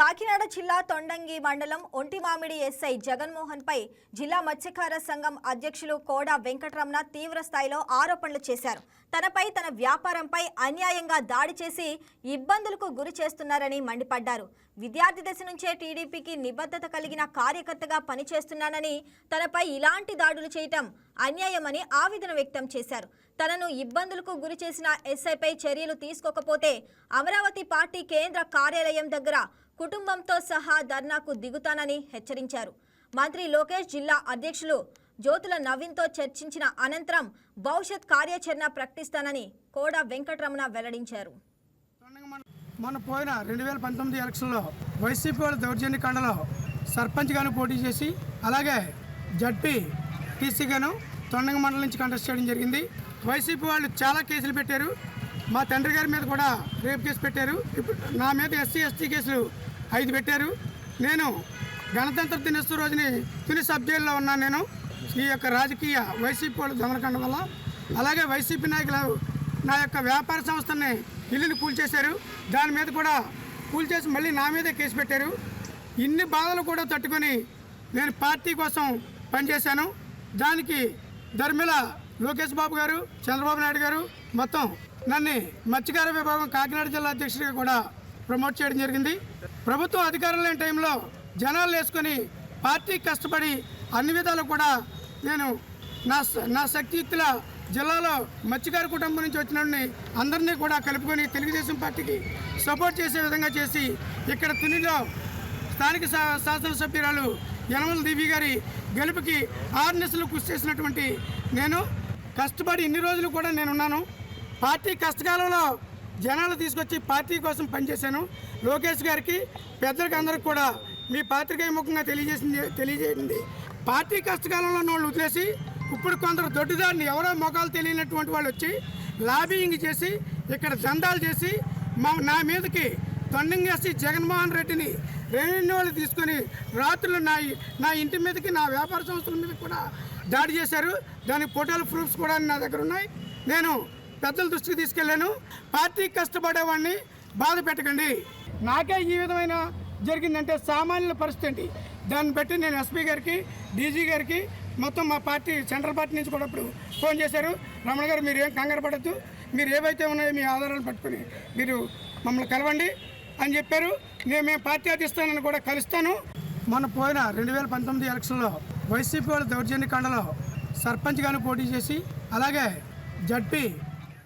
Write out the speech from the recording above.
కాకినాడ జిల్లా తొండంగి మండలం ఒంటిమామిడి ఎస్ఐ జగన్మోహన్ పై జిల్లా మత్స్యకార సంఘం అధ్యక్షులు కోడా వెంకటరమణ తీవ్ర స్థాయిలో ఆరోపణలు చేశారు. తనపై తన వ్యాపారంపై అన్యాయంగా దాడి చేసి ఇబ్బందులకు గురి చేస్తున్నారని మండిపడ్డారు. విద్యార్థి దశ నుంచే టీడీపీకి నిబద్ధత కలిగిన కార్యకర్తగా పనిచేస్తున్నానని తనపై ఇలాంటి దాడులు చేయటం అన్యాయమని ఆవేదన వ్యక్తం చేశారు. తనను ఇబ్బందులకు గురి చేసిన ఎస్ఐపై చర్యలు తీసుకోకపోతే అమరావతి పార్టీ కేంద్ర కార్యాలయం దగ్గర కుటుంబంతో సహా ధర్నాకు దిగుతానని హెచ్చరించారు. మంత్రి లోకేష్ జిల్లా అధ్యక్షులు జ్యోతుల నవీన్తో చర్చించిన అనంతరం భవిష్యత్ కార్యాచరణ ప్రకటిస్తానని కోడా వెంకటరమణ వెల్లడించారు. మన పోయిన రెండు వేల పంతొమ్మిది ఎలక్షన్లో వైసీపీ వాళ్ళ దౌర్జన్య కాండలో సర్పంచ్గాను పోటీ చేసి అలాగే జడ్పీ టీసీగాను తొండంగ మండలం నుంచి కంటెస్ట్ చేయడం జరిగింది. వైసీపీ వాళ్ళు చాలా కేసులు పెట్టారు. మా తండ్రి గారి మీద కూడా రేప్ కేసు పెట్టారు. ఇప్పుడు నా మీద ఎస్సీ ఎస్టీ కేసులు ఐదు పెట్టారు. నేను గణతంత్ర దినోత్సవ రోజుని తుని సబ్ జైల్లో ఉన్నాను నేను. ఈ యొక్క రాజకీయ వైసీపీ వాళ్ళు దొంగలకండ వల్ల. అలాగే వైసీపీ నాయకులు నా యొక్క వ్యాపార సంస్థని ఇల్లుని కూల్చేశారు దాని మీద కూడా కూల్చేసి మళ్ళీ నా మీదే కేసు పెట్టారు. ఇన్ని బాధలు కూడా తట్టుకొని నేను పార్టీ కోసం పనిచేశాను. దానికి ధర్మిల లోకేష్ బాబు గారు చంద్రబాబు నాయుడు గారు మొత్తం నన్ను మత్స్యకార విభాగం కాకినాడ జిల్లా అధ్యక్షుడిగా కూడా ప్రమోట్ చేయడం జరిగింది. ప్రభుత్వం అధికారం లేని టైంలో జనాలు వేసుకొని పార్టీ కష్టపడి అన్ని విధాలు కూడా నేను నా నా శక్తియుక్తుల జిల్లాలో మత్స్యకారు కుటుంబం నుంచి వచ్చిన అందరినీ కూడా కలుపుకొని తెలుగుదేశం పార్టీకి సపోర్ట్ చేసే విధంగా చేసి ఇక్కడ తునిలో స్థానిక శా- శాసనసభ్యురాలు యనమల దేవి గారి గెలుపుకి ఆర్నెస్లు కృషి చేసినటువంటి నేను. కష్టపడి ఇన్ని రోజులు కూడా నేనున్నాను. పార్టీ కష్టకాలంలో జనాలు తీసుకొచ్చి పార్టీ కోసం పనిచేశాను. లోకేష్ గారికి పెద్దలకి అందరికి కూడా మీ పాత్రికేయ ముఖంగా తెలియజేసింది తెలియజేయండి పార్టీ కష్టకాలంలో ఉన్న వాళ్ళు వదిలేసి ఇప్పుడు కొందరు దొడ్డుదారిని ఎవరో మొఖాలు తెలియనటువంటి వాళ్ళు వచ్చి లాబింగ్ చేసి ఇక్కడ దందాలు చేసి మా నా మీదకి తొండంగేసి జగన్మోహన్ రెడ్డిని రెవెన్యూలు తీసుకొని రాత్రులు నా నా ఇంటి మీదకి నా వ్యాపార సంస్థల మీద కూడా దాడి చేశారు. దాని ఫోటోలు ప్రూఫ్స్ కూడా నా దగ్గర ఉన్నాయి. నేను పెద్దల దృష్టికి తీసుకెళ్ళాను. పార్టీ కష్టపడేవాడిని బాధ పెట్టకండి. నాకే ఈ విధమైన జరిగిందంటే సామాన్యుల పరిస్థితి ఏంటి? దాన్ని బట్టి నేను ఎస్పీ గారికి డీజీ గారికి మొత్తం మా పార్టీ సెంట్రల్ పార్టీ నుంచి కూడా ఇప్పుడు ఫోన్ చేశారు. రమణ గారు మీరు ఏం కంగారు పడద్దు. మీరు ఏవైతే ఉన్నాయో మీ ఆధారాలు పట్టుకుని మీరు మమ్మల్ని కలవండి అని చెప్పారు. నేను మేము పార్టీ అధిస్తానని కూడా కలుస్తాను. మన పోయిన రెండు వేల పంతొమ్మిది ఎలక్షన్లో వైసీపీ వాళ్ళ దౌర్జన్యకాండలో సర్పంచ్గాను పోటీ చేసి అలాగే జడ్పీ